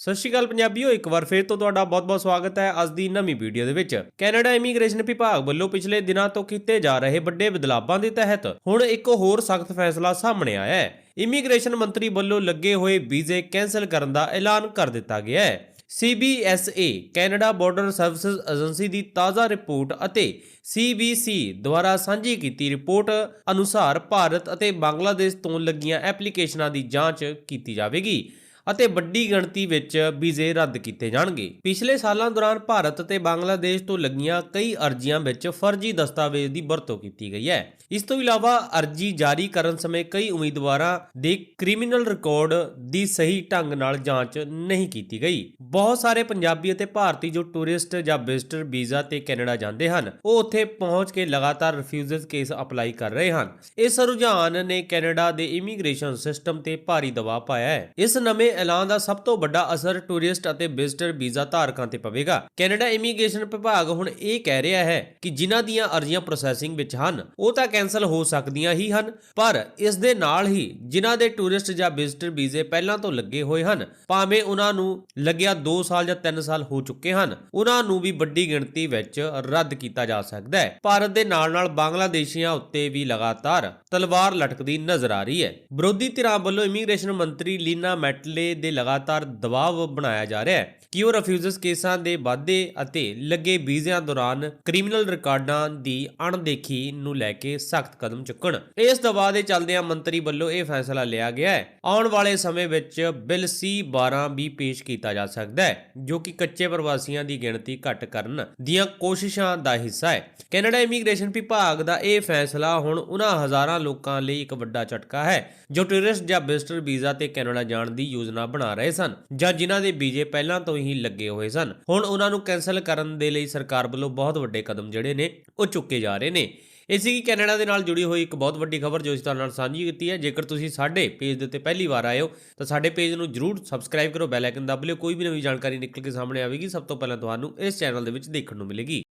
ਸਤਿ ਸ਼੍ਰੀ ਅਕਾਲ ਪੰਜਾਬੀਓ, ਇੱਕ ਵਾਰ ਫੇਰ ਤੋਂ ਤੁਹਾਡਾ ਬਹੁਤ-ਬਹੁਤ ਸਵਾਗਤ ਹੈ ਅੱਜ ਦੀ ਨਵੀਂ ਵੀਡੀਓ ਦੇ ਵਿੱਚ। ਕੈਨੇਡਾ ਇਮੀਗ੍ਰੇਸ਼ਨ ਵਿਭਾਗ ਵੱਲੋਂ ਪਿਛਲੇ ਦਿਨਾਂ ਤੋਂ ਕੀਤੇ ਜਾ ਰਹੇ ਵੱਡੇ ਬਦਲਾਵਾਂ ਦੇ ਤਹਿਤ ਹੁਣ ਇੱਕ ਹੋਰ ਸਖਤ ਫੈਸਲਾ ਸਾਹਮਣੇ ਆਇਆ ਹੈ। ਇਮੀਗ੍ਰੇਸ਼ਨ ਮੰਤਰੀ ਵੱਲੋਂ ਲੱਗੇ ਹੋਏ ਵੀਜ਼ੇ ਕੈਂਸਲ ਕਰਨ ਦਾ ਐਲਾਨ ਕਰ ਦਿੱਤਾ ਗਿਆ ਹੈ। CBSA Canada border services agency ਦੀ ਤਾਜ਼ਾ ਰਿਪੋਰਟ ਅਤੇ CBC ਦੁਆਰਾ ਸਾਂਝੀ ਕੀਤੀ ਰਿਪੋਰਟ ਅਨੁਸਾਰ ਭਾਰਤ ਅਤੇ ਬੰਗਲਾਦੇਸ਼ ਤੋਂ ਲੱਗੀਆਂ ਐਪਲੀਕੇਸ਼ਨਾਂ ਦੀ ਜਾਂਚ ਕੀਤੀ ਜਾਵੇਗੀ। ਅਤੇ ਵੱਡੀ ਗਿਣਤੀ ਵਿੱਚ ਵੀਜ਼ੇ ਰੱਦ ਕੀਤੇ ਜਾਣਗੇ। ਪਿਛਲੇ ਸਾਲਾਂ ਦੌਰਾਨ ਭਾਰਤ ਅਤੇ ਬੰਗਲਾਦੇਸ਼ ਤੋਂ ਲੱਗੀਆਂ ਕਈ ਅਰਜ਼ੀਆਂ ਵਿੱਚ ਫਰਜ਼ੀ ਦਸਤਾਵੇਜ਼ ਦੀ ਵਰਤੋਂ ਕੀਤੀ ਗਈ ਹੈ। ਇਸ ਤੋਂ ਇਲਾਵਾ ਅਰਜ਼ੀ ਜਾਰੀ ਕਰਨ ਸਮੇਂ ਕਈ ਉਮੀਦਵਾਰਾਂ ਦੇ ਕ੍ਰਿਮੀਨਲ ਰਿਕਾਰਡ ਦੀ ਸਹੀ ਢੰਗ ਨਾਲ ਜਾਂਚ ਨਹੀਂ ਕੀਤੀ ਗਈ। ਬਹੁਤ ਸਾਰੇ ਪੰਜਾਬੀ ਅਤੇ ਭਾਰਤੀ ਜੋ ਟੂਰਿਸਟ ਜਾਂ ਵਿਜ਼ਟਰ ਵੀਜ਼ਾ ਤੇ ਕੈਨੇਡਾ ਜਾਂਦੇ ਹਨ, ਉਹ ਉੱਥੇ ਪਹੁੰਚ ਕੇ ਲਗਾਤਾਰ ਰਿਫਿਊਜ਼ਲ ਕੇਸ ਅਪਲਾਈ ਕਰ ਰਹੇ ਹਨ। ਇਸ ਰੁਝਾਨ ਨੇ ਕੈਨੇਡਾ ਦੇ ਇਮੀਗ੍ਰੇਸ਼ਨ ਸਿਸਟਮ ਤੇ ਭਾਰੀ ਦਬਾਅ ਪਾਇਆ ਹੈ। ਇਸ ਨਵੇਂ ਐਲਾਨ ਦਾ ਸਭ ਤੋਂ ਵੱਡਾ ਅਸਰ ਟੂਰਿਸਟ ਅਤੇ ਵਿਜ਼ਟਰ ਵੀਜ਼ਾ ਧਾਰਕਾਂ ਤੇ ਪਵੇਗਾ। ਕੈਨੇਡਾ ਇਮੀਗ੍ਰੇਸ਼ਨ ਵਿਭਾਗ ਹੁਣ ਇਹ ਕਹਿ ਰਿਹਾ ਹੈ ਕਿ ਜਿਨ੍ਹਾਂ ਦੀਆਂ ਅਰਜ਼ੀਆਂ ਪ੍ਰੋਸੈਸਿੰਗ ਵਿੱਚ ਹਨ, ਉਹ ਤਾਂ ਕੈਨਸਲ ਹੋ ਸਕਦੀਆਂ ਹੀ ਹਨ, ਪਰ ਇਸ ਦੇ ਨਾਲ ਹੀ ਜਿਨ੍ਹਾਂ ਦੇ ਟੂਰਿਸਟ ਜਾਂ ਵਿਜ਼ਟਰ ਵੀਜ਼ੇ ਪਹਿਲਾਂ ਤੋਂ ਲੱਗੇ ਹੋਏ ਹਨ, ਭਾਵੇਂ ਉਹਨਾਂ ਨੂੰ ਲੱਗਿਆ 2 ਸਾਲ ਜਾਂ 3 ਸਾਲ ਹੋ ਚੁੱਕੇ ਹਨ, ਉਹਨਾਂ ਨੂੰ ਵੀ ਵੱਡੀ ਗਿਣਤੀ ਵਿੱਚ ਰੱਦ ਕੀਤਾ ਜਾ ਸਕਦਾ ਹੈ। ਭਾਰਤ ਦੇ ਨਾਲ-ਨਾਲ ਬੰਗਲਾਦੇਸ਼ੀਆਂ ਉੱਤੇ ਵੀ ਲਗਾਤਾਰ ਤਲਵਾਰ ਲਟਕਦੀ ਨਜ਼ਰ ਆ ਰਹੀ ਹੈ। ਵਿਰੋਧੀ ਧਿਰਾਂ ਵੱਲੋਂ ਇਮੀਗ੍ਰੇਸ਼ਨ ਮੰਤਰੀ ਲੀਨਾ ਮੈਟਲੇ ਦੇ ਲਗਾਤਾਰ ਦਬਾਅ ਬਣਾਇਆ ਜਾ ਰਿਹਾ ਹੈ। ਕਿ ਉਹ ਰਿਫਿਊਜ਼ਸ ਕੇਸਾਂ ਦੇ ਵਾਧੇ ਅਤੇ ਲੱਗੇ ਵੀਜ਼ਿਆਂ ਦੌਰਾਨ ਕ੍ਰਿਮੀਨਲ ਰਿਕਾਰਡਾਂ ਦੀ ਅਣਦੇਖੀ ਨੂੰ ਲੈ ਕੇ ਸਖਤ ਕਦਮ ਚੁੱਕਣ। ਇਸ ਦਬਾਅ ਦੇ ਚੱਲਦਿਆਂ ਮੰਤਰੀ ਵੱਲੋਂ ਇਹ ਫੈਸਲਾ ਲਿਆ ਗਿਆ ਹੈ। ਆਉਣ ਵਾਲੇ ਸਮੇਂ ਵਿੱਚ ਬਿੱਲ C12 ਵੀ ਪੇਸ਼ ਕੀਤਾ ਜਾ ਸਕਦਾ ਹੈ, ਜੋ ਕਿ ਕੱਚੇ ਪ੍ਰਵਾਸੀਆਂ ਦੀ ਗਿਣਤੀ ਘੱਟ ਕਰਨ ਦੀਆਂ ਕੋਸ਼ਿਸ਼ਾਂ ਦਾ ਹਿੱਸਾ ਹੈ। ਕੈਨੇਡਾ ਇਮੀਗ੍ਰੇਸ਼ਨ ਵਿਭਾਗ ਦਾ ਇਹ ਫੈਸਲਾ ਹੁਣ ਉਹਨਾਂ ਹਜ਼ਾਰਾਂ ਲੋਕਾਂ ਲਈ ਇੱਕ ਵੱਡਾ ਝਟਕਾ ਹੈ, ਜੋ ਟੂਰਿਸਟ ਜਾਂ ਵਿਜ਼ਟਰ ਵੀਜ਼ਾ ਤੇ ਕੈਨੇਡਾ ਜਾਣ ਦੀ ਯੋਜਨਾ ਬਣਾ ਰਹੇ ਸਨ ਜਾਂ ਜਿਨ੍ਹਾਂ ਦੇ ਵੀਜ਼ੇ ਪਹਿਲਾਂ ਤੋਂ ਹੀ ਲੱਗੇ ਹੋਏ ਸਨ। ਹੁਣ ਉਹਨਾਂ ਨੂੰ ਕੈਨਸਲ ਕਰਨ ਦੇ ਲਈ ਸਰਕਾਰ ਵੱਲੋਂ ਬਹੁਤ ਵੱਡੇ ਕਦਮ ਜਿਹੜੇ ਨੇ, ਉਹ ਚੁੱਕੇ ਜਾ ਰਹੇ ਨੇ। ਇਸੇ ਕੀ ਕੈਨੇਡਾ ਦੇ ਨਾਲ ਜੁੜੀ ਹੋਈ ਇੱਕ ਬਹੁਤ ਵੱਡੀ ਖਬਰ ਜੋ ਇਸ ਤੁਹਾਡੇ ਨਾਲ ਸਾਂਝੀ ਕੀਤੀ ਹੈ। ਜੇਕਰ ਤੁਸੀਂ ਸਾਡੇ ਪੇਜ ਦੇ ਉੱਤੇ ਪਹਿਲੀ ਵਾਰ ਆਏ ਹੋ, ਤਾਂ ਸਾਡੇ ਪੇਜ ਨੂੰ ਜਰੂਰ ਸਬਸਕ੍ਰਾਈਬ ਕਰੋ, ਬੈਲ ਆਈਕਨ ਦਬ ਲਿਓ। ਕੋਈ ਵੀ ਨਵੀਂ ਜਾਣਕਾਰੀ ਨਿਕਲ ਕੇ ਸਾਹਮਣੇ ਆਵੇਗੀ, ਸਭ ਤੋਂ ਪਹਿਲਾਂ ਤੁਹਾਨੂੰ ਇਸ ਚੈਨਲ ਦੇ ਵਿੱਚ ਦੇਖਣ ਨੂੰ ਮਿਲੇਗੀ।